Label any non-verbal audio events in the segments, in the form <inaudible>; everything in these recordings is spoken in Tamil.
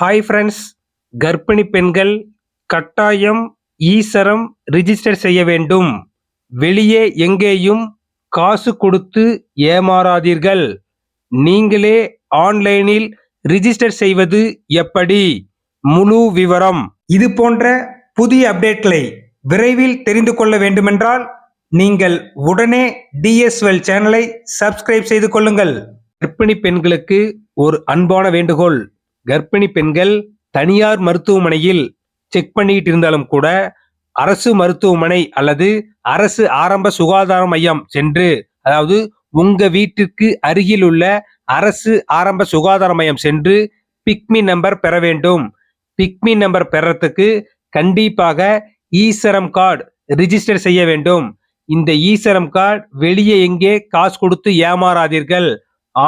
ஹாய் ஃப்ரெண்ட்ஸ் கர்ப்பிணி பெண்கள் கட்டாயம் ஈசரம் ரிஜிஸ்டர் செய்ய வேண்டும். வெளியே எங்கேயும் காசு கொடுத்து ஏமாறாதீர்கள். நீங்களே ஆன்லைனில் ரிஜிஸ்டர் செய்வது எப்படி? முழு விவரம். இது போன்ற புதிய அப்டேட்களை விரைவில் தெரிந்து கொள்ள வேண்டுமென்றால் நீங்கள் உடனே டிஎஸ்எல் சேனலை சப்ஸ்கிரைப் செய்து கொள்ளுங்கள். கர்ப்பிணி பெண்களுக்கு ஒரு அன்பான வேண்டுகோள். கர்ப்பிணி பெண்கள் தனியார் மருத்துவமனையில் செக் பண்ணிக்கிட்டு இருந்தாலும் கூட அரசு மருத்துவமனை அல்லது அரசு ஆரம்ப சுகாதார மையம் சென்று அதாவது உங்க வீட்டிற்கு அருகில் உள்ள அரசு ஆரம்ப சுகாதார மையம் சென்று பிக்மி நம்பர் பெற வேண்டும். பிக்மி நம்பர் பெறத்துக்கு கண்டிப்பாக ஈசரம் கார்டு ரிஜிஸ்டர் செய்ய வேண்டும். இந்த ஈசரம் கார்டு வெளியே எங்கே காசு கொடுத்து ஏமாறாதீர்கள்.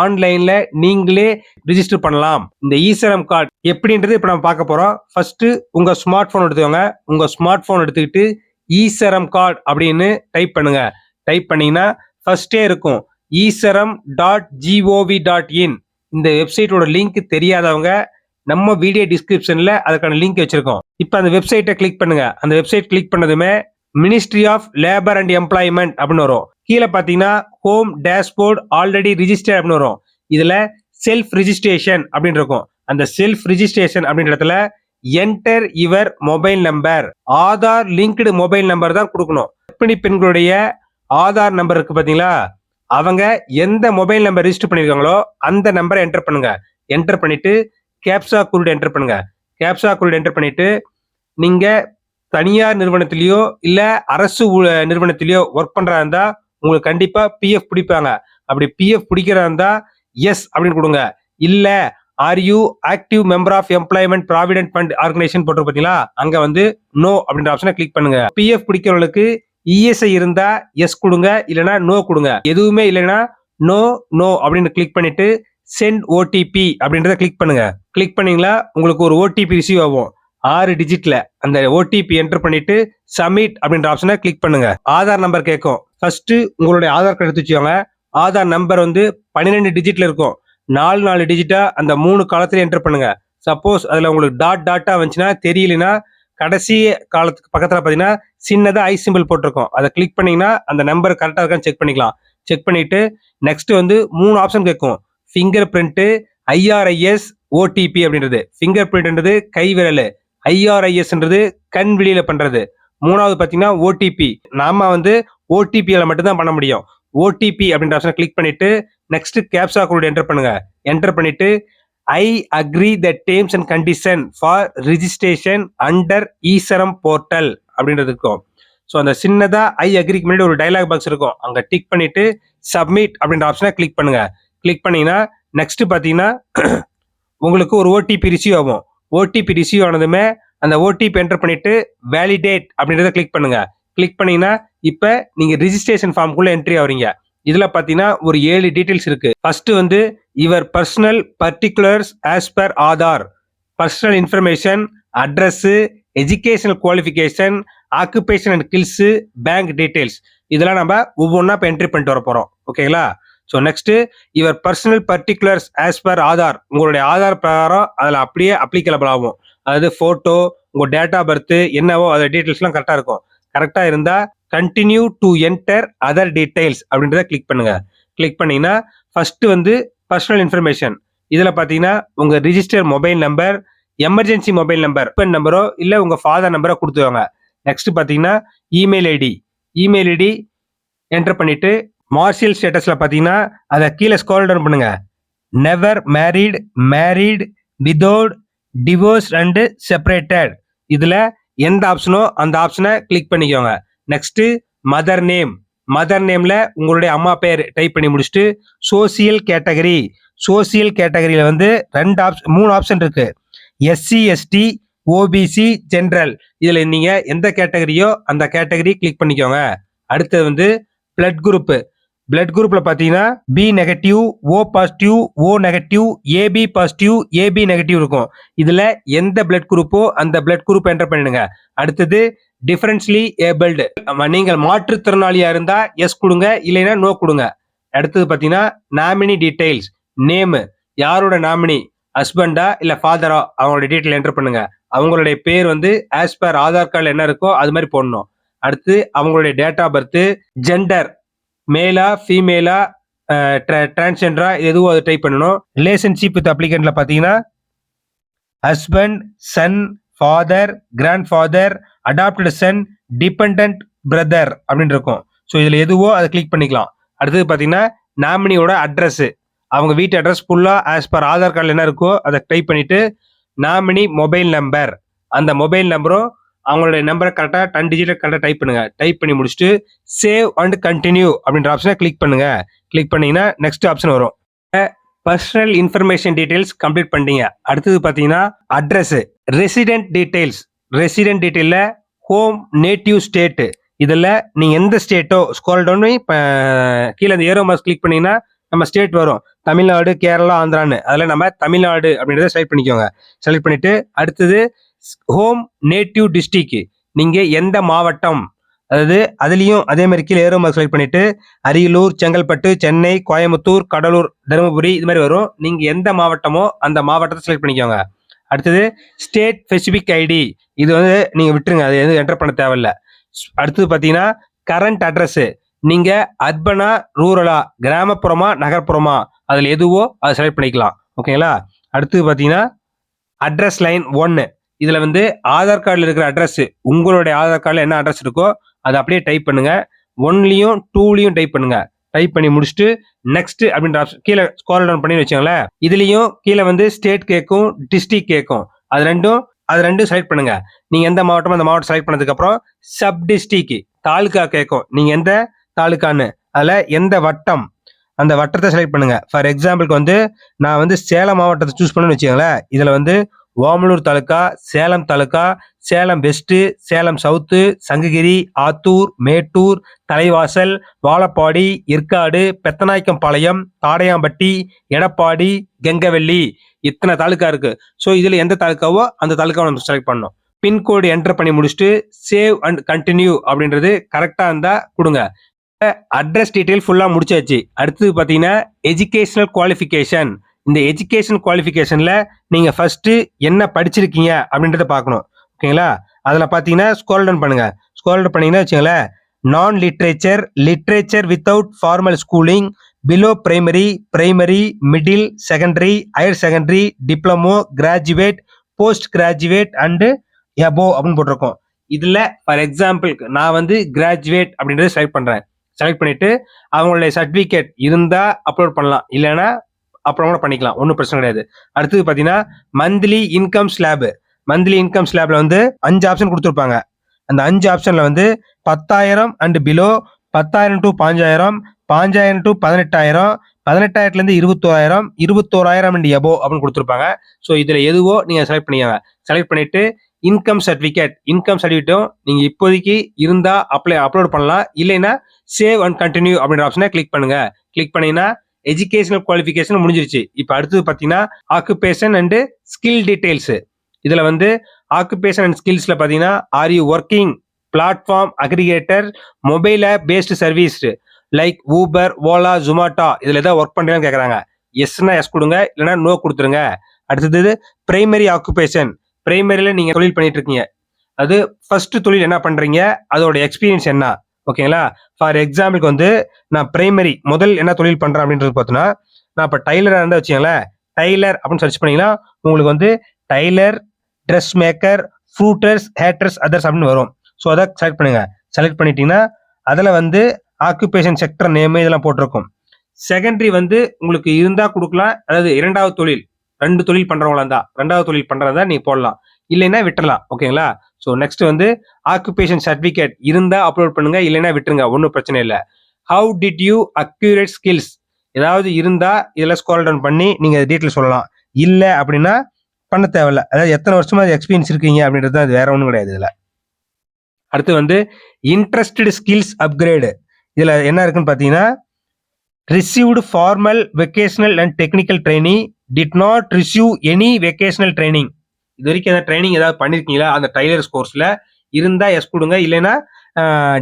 ஆன்லைன்ல நீங்களே ரிஜிஸ்டர் பண்ணலாம். இந்த ஈசரம் கார்டு எப்படின்றது இப்போ நம்ம பார்க்க போறோம். ஃபர்ஸ்ட் உங்க ஸ்மார்ட் போன் எடுத்துக்கோங்க. உங்க ஸ்மார்ட் போன் எடுத்துக்கிட்டு ஈசரம் கார்டு அப்படின்னு டைப் பண்ணுங்க. டைப் பண்ணீங்கன்னா ஃபர்ஸ்டே இருக்கும். EShram dot G O V dot in இந்த வெப்சைட்டோட லிங்க் தெரியாதவங்க நம்ம வீடியோ டிஸ்கிரிப்ஷன்ல அதுக்கான லிங்க் வச்சிருக்கோம். இப்போ அந்த வெப்சைட்டை கிளிக் பண்ணுங்க. அந்த வெப்சைட் கிளிக் பண்ணதுமே ministry of labour and employment அப்படின்னு வரும். கீழே பார்த்தீங்கன்னா ஹோம் டேஷ்போர்ட் ஆல்ரெடி ரிஜிஸ்டர் அப்படின்னு வரும். இதுல செல்ஃப் ரிஜிஸ்ட்ரேஷன் அப்படின்னு இருக்கும். அந்த செல்ஃப் ரிஜிஸ்ட்ரேஷன் அப்படின்ற இடத்துல enter your mobile number Aadhaar linked mobile number தான் கொடுக்கணும். கர்ப்பிணி பெண்களுடைய ஆதார் நம்பர் இருக்கு பார்த்தீங்களா? அவங்க எந்த மொபைல் நம்பர் ரிஜிஸ்டர் பண்ணியிருக்காங்களோ அந்த நம்பரை என்டர் பண்ணுங்க. என்டர் பண்ணிட்டு கேப்சா குறியீடு என்டர் பண்ணுங்க. கேப்சா குறியீடு என்டர் பண்ணிட்டு நீங்க தனியார் நிறுவனத்திலயோ இல்ல அரசு நிறுவனத்திலேயோ நிறுவனத்திலயோ ஒர்க் பண்ணுறா இருந்தா உங்களுக்கு கண்டிப்பா பிஎஃப் பிடிப்பாங்க. அப்படி பிஎஃப் பிடிக்கிறதா இருந்தா எஸ் அப்படின்னு கொடுங்க. இல்ல are you active member of employment provident fund organisation போட்டு பார்த்தீங்களா? அங்க வந்து நோ அப்படின்ற ஆப்ஷனை கிளிக் பண்ணுங்க. பிஎஃப் பிடிக்கிறவங்களுக்கு இஎஸ்ஐ இருந்தா எஸ் கொடுங்க. இல்லைனா நோ கொடுங்க. எதுவுமே இல்லைன்னா நோ நோ அப்படின்னு கிளிக் பண்ணிட்டு சென்ட் ஓடிபி அப்படின்றத கிளிக் பண்ணுங்க. கிளிக் பண்ணீங்களா உங்களுக்கு ஒரு ஓடிபி ரிசீவ் ஆகும். ஆறு டிஜிட்ல அந்த ஓடிபி என்டர் பண்ணிட்டு சப்மிட் அப்படின்ற ஆப்ஷனை கிளிக் பண்ணுங்க. ஆதார் நம்பர் கேட்கும். ஃபர்ஸ்ட் உங்களுடைய ஆதார் கார்டு எடுத்து வச்சுக்கோங்க. ஆதார் நம்பர் வந்து பன்னிரெண்டு டிஜிட்ல இருக்கும். நாலு நாலு டிஜிட்டா அந்த மூணு காலத்துல என்டர் பண்ணுங்க. சப்போஸ் அதுல உங்களுக்கு டாட் டாட்டா வந்துச்சுன்னா தெரியலனா கடைசி காலத்துக்கு பக்கத்துல பாத்தீங்கன்னா சின்னதா ஐ சிம்பிள் போட்டிருக்கோம். அதை கிளிக் பண்ணீங்கன்னா அந்த நம்பர் கரெக்டா இருக்கான்னு செக் பண்ணிக்கலாம். செக் பண்ணிட்டு நெக்ஸ்ட் வந்து மூணு ஆப்ஷன் கேட்கும். ஃபிங்கர் பிரிண்ட் ஐஆர்ஐஎஸ் ஓடிபி அப்படின்றது. ஃபிங்கர் பிரிண்ட்ன்றது கை விரல். ஐஆர்ஐஎஸ்ன்றது கண் வெளியில பண்றது. மூணாவது பாத்தீங்கன்னா ஓடிபி நாம வந்து ஓடிபியில மட்டும்தான் பண்ண முடியும். ஓடிபி அப்படின்ற ஆப்ஷனை கிளிக் பண்ணிட்டு நெக்ஸ்ட் கேப்சா கோட் என்டர் பண்ணுங்க. என்டர் பண்ணிட்டு I agree the terms and condition for registration under eShram portal அப்படின்றது இருக்கும். ஸோ அந்த சின்னதா ஐ அக்ரிக்கு முன்னாடி ஒரு டைலாக் பாக்ஸ் இருக்கும். அங்க டிக் பண்ணிட்டு சப்மிட் அப்படின்ற ஆப்ஷனை கிளிக் பண்ணுங்க. கிளிக் பண்ணீங்கன்னா நெக்ஸ்ட் பாத்தீங்கன்னா <clears throat> உங்களுக்கு ஒரு ஓடிபி ரிசீவ் ஆகும். ஓடிபி ரிசீவ் ஆனதுமே அந்த ஓடிபி என்டர் பண்ணிட்டு வேலிடேட் அப்படின்றத கிளிக் பண்ணுங்க. கிளிக் பண்ணீங்கன்னா இப்போ நீங்க ரிஜிஸ்ட்ரேஷன் ஃபார்முக்குள்ள என்ட்ரி ஆவறீங்க இதுல பாத்தீங்கன்னா ஒரு ஏழு டீடைல்ஸ் இருக்கு. ஃபர்ஸ்ட் வந்து your personal particulars as per Aadhaar personal information address educational qualification occupation and skills bank details இதெல்லாம் நம்ம ஒவ்வொன்றா இப்போ என்ட்ரி பண்ணிட்டு வர போறோம். ஓகேங்களா so next your personal particulars as per Aadhaar உங்களுடைய ஆதார் பிரகாரம் அதில் அப்படியே அப்ளிகபிள் ஆகும். அதாவது ஃபோட்டோ உங்கள் டேட் ஆஃப் என்னவோ அதோட டீட்டெயில்ஸ்லாம் கரெக்டாக இருக்கும். கரெக்டாக இருந்தால் continue to enter other details அப்படின்றத கிளிக் பண்ணுங்க. கிளிக் பண்ணீங்கன்னா ஃபர்ஸ்ட் வந்து பர்சனல் இன்ஃபர்மேஷன் இதில் பார்த்தீங்கன்னா உங்கள் register mobile number emergency mobile number pen நம்பரோ இல்லை உங்கள் ஃபாதர் நம்பரோ கொடுத்துவாங்க நெக்ஸ்ட் பார்த்தீங்கன்னா email ID email ID enter பண்ணிவிட்டு மார்ஷியல் ஸ்டேட்டஸில் பார்த்தீங்கன்னா அதை கீழே ஸ்க்ரோல் டவுன் பண்ணுங்க. Never married married widowed divorce and separated இதில் எந்த ஆப்ஷனோ அந்த ஆப்ஷனை கிளிக் பண்ணிக்கோங்க. நெக்ஸ்ட்டு மதர் நேம் மதர் நேமில் உங்களுடைய அம்மா பேர் டைப் பண்ணி முடிச்சுட்டு சோசியல் கேட்டகரி சோசியல் கேட்டகரியில் வந்து ரெண்டு ஆப்ஷன் மூணு ஆப்ஷன் இருக்குது எஸ்சி எஸ்டி ஓபிசி ஜென்ரல் இதில் நீங்கள் எந்த கேட்டகரியோ அந்த கேட்டகரி கிளிக் பண்ணிக்கோங்க. அடுத்தது வந்து பிளட் குரூப்பு பிளட் குரூப்ல பாத்தீங்கன்னா B negative O positive O negative AB positive AB negative இருக்கும். இதுல எந்த பிளட் குரூப்போ அந்த பிளட் குரூப் என்டர் பண்ணிடுங்க. அடுத்தது டிஃபரன்ஸ்லி ஏபிள்டு நீங்கள் மாற்றுத்திறனாளியா இருந்தா எஸ் கொடுங்க இல்லைன்னா நோ கொடுங்க. அடுத்தது பாத்தீங்கன்னா நாமினி டீடைல்ஸ் நேமு யாரோட நாமினி ஹஸ்பண்டா இல்ல ஃபாதரா அவங்களோட டீட்டெயில் என்டர் பண்ணுங்க. அவங்களுடைய பேர் வந்து ஆஸ் பர் ஆதார் கார்டில் என்ன இருக்கோ அது மாதிரி போடணும். அடுத்து அவங்களுடைய டேட் ஆஃப் பர்த் ஜெண்டர் மேலா ஃபீமேலா டிரான்ஸ்ஜெண்டரா எதுவும் அதை டைப் பண்ணணும். ரிலேஷன்ஷிப் வித் அப்ளிகண்ட்ல பார்த்தீங்கன்னா husband son father grand father adopted son depend brother அப்படின்னு இருக்கும். ஸோ இதில் எதுவோ அதை கிளிக் பண்ணிக்கலாம். அடுத்தது பார்த்தீங்கன்னா நாமினியோட அட்ரஸ் அவங்க வீட்டு அட்ரஸ் ஃபுல்லாக ஆஸ் பர் ஆதார் கார்டில் என்ன இருக்கோ அதை டைப் பண்ணிட்டு நாமினி மொபைல் நம்பர் அந்த மொபைல் நம்பரும் அவங்களுடைய நம்பரை கரெக்டாக டென் டிஜிட்டில் கரெக்டாக டைப் பண்ணுங்க. டைப் பண்ணி முடிச்சுட்டு சேவ் அண்ட் கண்டினியூ அப்படின்ற ஆப்ஷனை கிளிக் பண்ணுங்க. கிளிக் பண்ணீங்கன்னா நெக்ஸ்ட் ஆப்ஷன் வரும். பர்சனல் இன்ஃபர்மேஷன் டீடைல்ஸ் கம்ப்ளீட் பண்ணிட்டீங்க. அடுத்தது பார்த்தீங்கன்னா அட்ரஸ் ரெசிடென்ட் டீடைல்ஸ் ரெசிடென்ட் டீட்டெயிலில் ஹோம் நேட்டிவ் ஸ்டேட்டு இதில் நீங்கள் எந்த ஸ்டேட்டோ ஸ்கோல் டவுன் இப்போ கீழே இந்த ஏரோ மாஸ் கிளிக் பண்ணிங்கன்னா நம்ம ஸ்டேட் வரும். தமிழ்நாடு கேரளா ஆந்திரான்னு. அதில் நம்ம தமிழ்நாடு அப்படின்றத செலக்ட் பண்ணிக்கோங்க. செலக்ட் பண்ணிவிட்டு அடுத்தது ஹோம் நேட்டிவ் டிஸ்ட்ரிக்கு. நீங்கள் எந்த மாவட்டம்? அதாவது அதுலேயும் அதே மாதிரி கீழே ஏரோ மார்க் செலக்ட் பண்ணிவிட்டு அரியலூர் செங்கல்பட்டு சென்னை கோயம்புத்தூர் கடலூர் தருமபுரி இது மாதிரி வரும். நீங்கள் எந்த மாவட்டமோ அந்த மாவட்டத்தை செலக்ட் பண்ணிக்கோங்க. அடுத்தது ஸ்டேட் ஸ்பெசிஃபிக் ஐடி இது வந்து நீங்கள் விட்டுருங்க அது எதுவும் என்டர் பண்ண தேவையில்ல. ஸ்- அடுத்தது பார்த்தீங்கன்னா கரண்ட் அட்ரஸ்ஸு நீங்கள் அர்பனா ரூரலா கிராமப்புறமா நகர்ப்புறமா அதில் எதுவோ அதை செலக்ட் பண்ணிக்கலாம். ஓகேங்களா அடுத்தது பார்த்தீங்கன்னா அட்ரஸ் லைன் ஒன்று இதில் வந்து ஆதார் கார்டில் இருக்கிற அட்ரஸ் உங்களுடைய ஆதார் கார்டில் என்ன அட்ரஸ் இருக்கோ அதை அப்படியே டைப் பண்ணுங்க. ஒன்லையும் டூலையும் டைப் பண்ணுங்க. டைப் பண்ணி முடிச்சுட்டு நெக்ஸ்ட் அப்படின்ற ஆப்ஷன் கீழே ஸ்கோர் டவுன் பண்ணி வச்சுங்களேன் இதுலேயும் கீழே வந்து ஸ்டேட் கேட்கும் டிஸ்ட்ரிக் கேட்கும் அது ரெண்டும் அது ரெண்டும் செலக்ட் பண்ணுங்க. நீங்க எந்த மாவட்டமோ அந்த மாவட்டம் செலக்ட் பண்ணதுக்கு அப்புறம் சப் டிஸ்ட்ரிக் தாலுக்கா கேட்கும் நீங்க எந்த தாலுக்கான்னு அதில் எந்த வட்டம் அந்த வட்டத்தை செலக்ட் பண்ணுங்க. ஃபார் எக்ஸாம்பிளுக்கு வந்து நான் வந்து சேலம் மாவட்டத்தை சூஸ் பண்ணணும்னு வச்சுக்கோங்களேன். இதில் வந்து ஓமலூர் தாலுக்கா சேலம் தாலுக்கா சேலம் வெஸ்ட்டு சேலம் சவுத்து சங்ககிரி ஆத்தூர் மேட்டூர் தலைவாசல் வாழப்பாடி ஏற்காடு பெத்தநாயக்கம்பாளையம் தாடையாம்பட்டி எடப்பாடி கெங்கவெள்ளி இத்தனை தாலுக்கா இருக்கு. ஸோ இதில் எந்த தாலுக்காவோ அந்த தாலுக்காவை நம்ம செலக்ட் பண்ணோம் பின்கோடு என்டர் பண்ணி முடிச்சுட்டு சேவ் அண்ட் கண்டினியூ அப்படின்றது கரெக்டாக இருந்தால் கொடுங்க. அட்ரஸ் டீட்டெயில் ஃபுல்லாக முடிச்சாச்சு. அடுத்தது பார்த்தீங்கன்னா எஜுகேஷனல் குவாலிஃபிகேஷன் இந்த எஜுகேஷன் குவாலிஃபிகேஷனில் நீங்கள் ஃபஸ்ட்டு என்ன படிச்சிருக்கீங்க அப்படின்றத பார்க்கணும். ஓகேங்களா அதில் பார்த்தீங்கன்னா ஸ்கோல் டவுன் பண்ணுங்கள் ஸ்கோல் டவுன் பண்ணீங்கன்னா வச்சுங்களேன் நான் literate literate without formal schooling below primary primary middle secondary higher secondary diploma graduate post graduate and above அப்படின்னு போட்டிருக்கோம். இதில் ஃபார் எக்ஸாம்பிளுக்கு நான் வந்து கிராஜுவேட் அப்படின்றத செலக்ட் பண்ணுறேன் செலக்ட் பண்ணிவிட்டு அவங்களுடைய சர்டிஃபிகேட் இருந்தால் அப்லோட் பண்ணலாம். இல்லைன்னா அப்புறம் கூட பண்ணிக்கலாம் ஒன்றும் பிரச்சனை கிடையாது. அடுத்தது பார்த்தீங்கன்னா monthly income slab monthly income ஸ்லாப்ல வந்து அஞ்சு ஆப்ஷன் கொடுத்துருப்பாங்க. அந்த அஞ்சு ஆப்ஷன்ல வந்து பத்தாயிரம் அண்ட் பிலோ பத்தாயிரம் டு பாஞ்சாயிரம் பாஞ்சாயிரம் டு பதினெட்டாயிரம் பதினெட்டாயிரத்துலேருந்து இருபத்தோராயிரம் இருபத்தோராயிரம் அண்ட் எபோ அப்படின்னு கொடுத்துருப்பாங்க. ஸோ இதில் எதுவோ நீங்கள் செலக்ட் பண்ணிக்கோங்க. செலக்ட் பண்ணிட்டு இன்கம் சர்டிஃபிகேட் இன்கம் சர்டிஃபிகேட்டும் நீங்கள் இப்போதைக்கு இருந்தால் அப்ளை அப்லோட் பண்ணலாம். இல்லைன்னா சேவ் அண்ட் கண்டினியூ அப்படின்ற ஆப்ஷனை கிளிக் பண்ணுங்க. கிளிக் பண்ணிங்கன்னா எஜுகேஷனல் குவாலிஃபிகேஷன் முடிஞ்சிருச்சு. இப்போ அடுத்தது பார்த்தீங்கன்னா ஆக்குபேஷன் அண்டு ஸ்கில் டீட்டெயில்ஸு இதில் வந்து ஆக்குபேஷன் அண்ட் ஸ்கில்ஸில் பார்த்தீங்கன்னா are you working platform aggregator mobile app based service like Uber Ola Zomato இதில் எதாவது ஒர்க் பண்ணுறீங்கன்னு கேட்குறாங்க எஸ்னா எஸ் கொடுங்க இல்லைன்னா நோ கொடுத்துருங்க. அடுத்தது பிரைமரி ஆக்குபேஷன் பிரைமரியில் நீங்கள் தொழில் பண்ணிட்டு இருக்கீங்க. அது ஃபர்ஸ்ட் தொழில் என்ன பண்ணுறீங்க அதோட எக்ஸ்பீரியன்ஸ் என்ன? ஓகேங்களா? ஃபார் எக்ஸாம்பிளுக்கு வந்து நான் பிரைமரி முதல் என்ன தொழில் பண்ணுறேன் அப்படின்றது பார்த்தோன்னா நான் இப்போ டைலராக இருந்தால் வச்சுக்கோங்களேன் டைலர் அப்படின்னு சர்ச் பண்ணிங்கன்னா உங்களுக்கு வந்து tailor dress maker ஃப்ரூட்டர்ஸ் haters others அப்படின்னு வரும். ஸோ அதை செலக்ட் பண்ணுங்க. செலக்ட் பண்ணிட்டீங்கன்னா அதில் வந்து ஆக்குபேஷன் செக்டர் நேம் இதெல்லாம் போட்டிருக்கும். செகண்டரி வந்து உங்களுக்கு இருந்தால் கொடுக்கலாம். அதாவது இரண்டாவது தொழில் ரெண்டு தொழில் பண்ணுறவங்களா இருந்தால் ரெண்டாவது தொழில் பண்ணுறதா நீங்கள் போடலாம். இல்லைன்னா விட்டுறலாம். ஓகேங்களா? ஸோ நெக்ஸ்ட் வந்து ஆக்குபேஷன் சர்டிஃபிகேட் இருந்தால் அப்லோட் பண்ணுங்க இல்லைன்னா விட்டுருங்க ஒன்றும் பிரச்சனை இல்லை. How did you acquire skills ஏதாவது இருந்தால் இதெல்லாம் ஸ்கோல் டவுன் பண்ணி நீங்கள் டீட்டெயில் சொல்லலாம். இல்லை அப்படின்னா பண்ண தேவையில்ல. அதாவது எத்தனை வருஷமா எக்ஸ்பீரியன்ஸ் இருக்கீங்க அப்படின்றது தான் அது வேற ஒன்றும் கிடையாது இதில். அடுத்து வந்து இன்ட்ரெஸ்டட் ஸ்கில்ஸ் அப்கிரேடு இதில் என்ன இருக்குன்னு பார்த்தீங்கன்னா received formal vocational and technical training did not receive any vocational training இது வரைக்கும் ஏதாவது ட்ரைனிங் ஏதாவது பண்ணியிருக்கீங்களா அந்த டைலர்ஸ் கோர்ஸில் இருந்தால் எஸ் கொடுங்க. இல்லைன்னா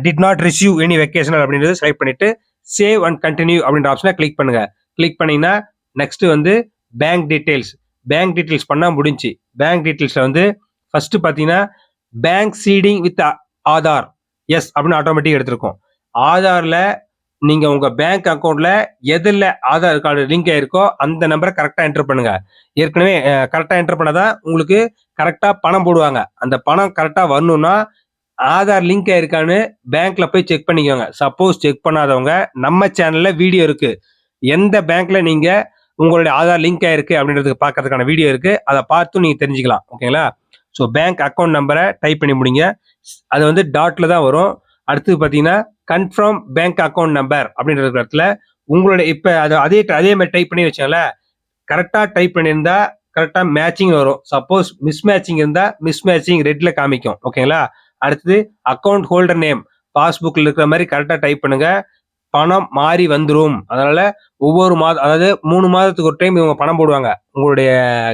did not receive any vocational அப்படின்றத செலக்ட் பண்ணிட்டு சேவ் அண்ட் கண்டினியூ அப்படின்ற ஆப்ஷனை கிளிக் பண்ணுங்க. கிளிக் பண்ணீங்கன்னா நெக்ஸ்ட் வந்து பேங்க் டீட்டெயில்ஸ் பேங்க் டீட்டெயில்ஸ் பண்ணால் முடிஞ்சு. பேங்க் டீட்டெயில்ஸில் வந்து ஃபர்ஸ்ட் பார்த்தீங்கன்னா bank seeding with Aadhaar. Yes அப்படின்னு ஆட்டோமேட்டிக் எடுத்திருக்கோம். ஆதாரில் நீங்க உங்க பேங்க் அக்கௌண்ட்ல எதுல ஆதார் கார்டு லிங்க் ஆயிருக்கோ அந்த நம்பரை கரெக்டா என்டர் பண்ணுங்க. ஏற்கனவே கரெக்டா என்டர் பண்ணாதான் உங்களுக்கு கரெக்டா பணம் போடுவாங்க. அந்த பணம் கரெக்டா வரணும்னா ஆதார் லிங்க் ஆயிருக்கான்னு பேங்க்ல போய் செக் பண்ணிக்கோங்க. சப்போஸ் செக் பண்ணாதவங்க நம்ம சேனல்ல வீடியோ இருக்கு. எந்த பேங்க்ல நீங்க உங்களுடைய ஆதார் லிங்க் ஆயிருக்கு அப்படின்றதுக்கு பார்க்கறதுக்கான வீடியோ இருக்கு. அதை பார்த்து நீங்க தெரிஞ்சுக்கலாம். ஓகேங்களா ஸோ பேங்க் அக்கௌண்ட் நம்பரை டைப் பண்ணி முடிங்க. அது வந்து டாட்ல தான் வரும். அடுத்து பார்த்தீங்கன்னா கன்ஃபார்ம் பேங்க் அக்கௌண்ட் நம்பர் அப்படின்ற இடத்துல உங்களுடைய இப்போ அது அதே அதே மாதிரி டைப் பண்ணி வச்சாங்களேன் கரெக்டாக டைப் பண்ணியிருந்தா கரெக்டாக மேட்சிங் வரும். சப்போஸ் மிஸ் மேட்சிங் இருந்தால் மிஸ் மேட்சிங் ரெட்டில் காமிக்கும் ஓகேங்களா அடுத்தது அக்கௌண்ட் ஹோல்டர் நேம் பாஸ்புக்கில் இருக்கிற மாதிரி கரெக்டாக டைப் பண்ணுங்க. பணம் மாறி வந்துரும். அதனால ஒவ்வொரு மாதம் அதாவது மூணு மாதத்துக்கு ஒரு டைம் இவங்க பணம் போடுவாங்க உங்களுடைய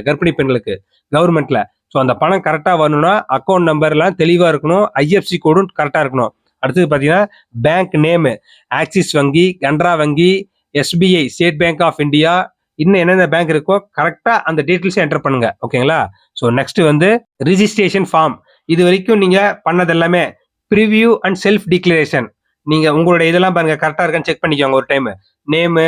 கர்ப்பிணி பெண்களுக்கு கவர்மெண்ட்ல ஸோ அந்த பணம் கரெக்டாக வரணும்னா அக்கௌண்ட் நம்பர்லாம் தெளிவாக இருக்கணும். ஐஎஃப்சி கோடும் கரெக்டாக இருக்கணும். அடுத்தது பார்த்தீங்கன்னா பேங்க் நேமு ஆக்சிஸ் வங்கி கனரா வங்கி SBI State Bank of India இன்னும் என்னென்ன பேங்க் இருக்கோ கரெக்டாக அந்த டீட்டெயில்ஸை என்டர் பண்ணுங்க. ஓகேங்களா ஸோ நெக்ஸ்ட் வந்து ரிஜிஸ்ட்ரேஷன் ஃபார்ம் இது வரைக்கும் நீங்கள் பண்ணது எல்லாமே ப்ரிவியூ அண்ட் செல்ஃப் டிக்ளரேஷன் நீங்கள் உங்களுடைய இதெல்லாம் பாருங்க கரெக்டாக இருக்கான்னு செக் பண்ணிக்கோங்க ஒரு time name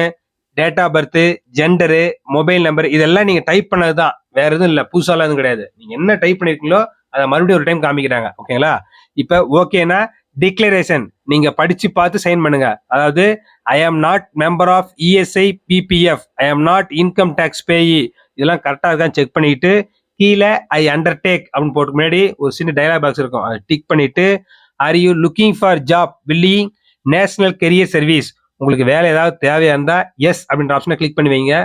date of birth gender mobile number இதெல்லாம் நீங்கள் டைப் பண்ணது தான் வேற எதுவும் இல்லை புதுசாலாம் எதுவும் கிடையாது. நீங்கள் என்ன டைப் பண்ணியிருக்கீங்களோ அதை மறுபடியும் ஒரு டைம் காமிக்கிறாங்க. ஓகேங்களா இப்போ ஓகேனா டிக்ளரேஷன் நீங்க படிச்சு பார்த்து சைன் பண்ணுங்க. அதாவது I am not member of ESI PPF I am not income tax பேயி இதெல்லாம் கரெக்டாக இருக்கான்னு செக் பண்ணிட்டு கீழே ஐ அண்டர்டேக் அப்படின்னு போட்டு முன்னாடி ஒரு சின்ன டைலாக் பாக்ஸ் இருக்கும். அதை டிக் பண்ணிட்டு are you looking for job billing national career service உங்களுக்கு வேலை ஏதாவது தேவையா இருந்தா எஸ் அப்படின்ற ஆப்ஷனை கிளிக் பண்ணி வைங்க.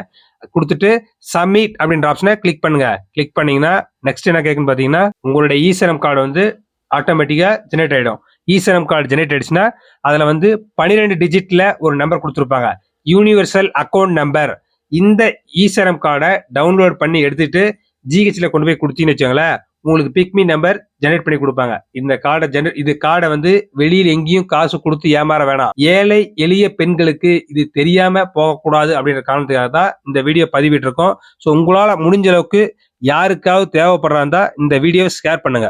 கொடுத்துட்டு சப்மிட் அப்படின்ற ஆப்ஷனை கிளிக் பண்ணுங்க. கிளிக் பண்ணீங்கன்னா நெக்ஸ்ட் என்ன கேட்குன்னு பார்த்தீங்கன்னா உங்களுடைய இசரம் கார்டு வந்து ஆட்டோமேட்டிக்காக ஜெனரேட் ஆகிடும் ஈசரம் கார்டு ஜெனரேட் ஆயிடுச்சுன்னா அதில் வந்து பன்னிரெண்டு டிஜிட்டில் ஒரு நம்பர் கொடுத்துருப்பாங்க. யூனிவர்சல் அக்கௌண்ட் நம்பர் இந்த ஈசரம் கார்டை டவுன்லோட் பண்ணி எடுத்துட்டு ஜிஹெச்ல கொண்டு போய் கொடுத்தீங்கன்னு வச்சுக்கோங்களேன் உங்களுக்கு பிக்மி நம்பர் ஜெனரேட் பண்ணி கொடுப்பாங்க. இந்த கார்டை ஜெனரேட் இது கார்டை வந்து வெளியில் எங்கேயும் காசு கொடுத்து ஏமாற வேணாம். ஏழை எளிய பெண்களுக்கு இது தெரியாம போகக்கூடாது அப்படின்ற காரணத்துக்காக தான் இந்த வீடியோ பதிவிட்டு இருக்கோம் ஸோ உங்களால் முடிஞ்ச அளவுக்கு யாருக்காவது தேவைப்படுறாருந்தா இந்த வீடியோ ஷேர் பண்ணுங்க.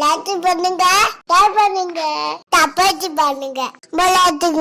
லைக் பண்ணுங்க. ஷேர் பண்ணுங்க. தப்பாச்சு பண்ணுங்க. விளையாட்டுங்க